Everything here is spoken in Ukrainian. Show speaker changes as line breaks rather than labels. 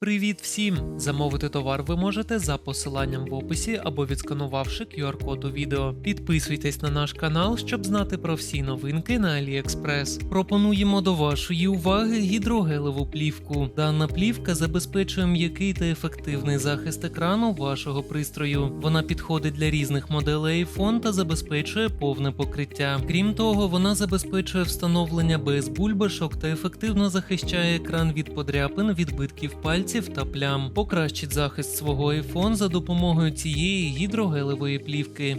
Привіт всім! Замовити товар ви можете за посиланням в описі або відсканувавши QR-код у відео. Підписуйтесь на наш канал, щоб знати про всі новинки на AliExpress. Пропонуємо до вашої уваги гідрогелеву плівку. Дана плівка забезпечує м'який та ефективний захист екрану вашого пристрою. Вона підходить для різних моделей iPhone та забезпечує повне покриття. Крім того, вона забезпечує встановлення без бульбашок та ефективно захищає екран від подряпин, відбитків пальців та плям. Покращить захист свого iPhone за допомогою цієї гідрогелевої плівки.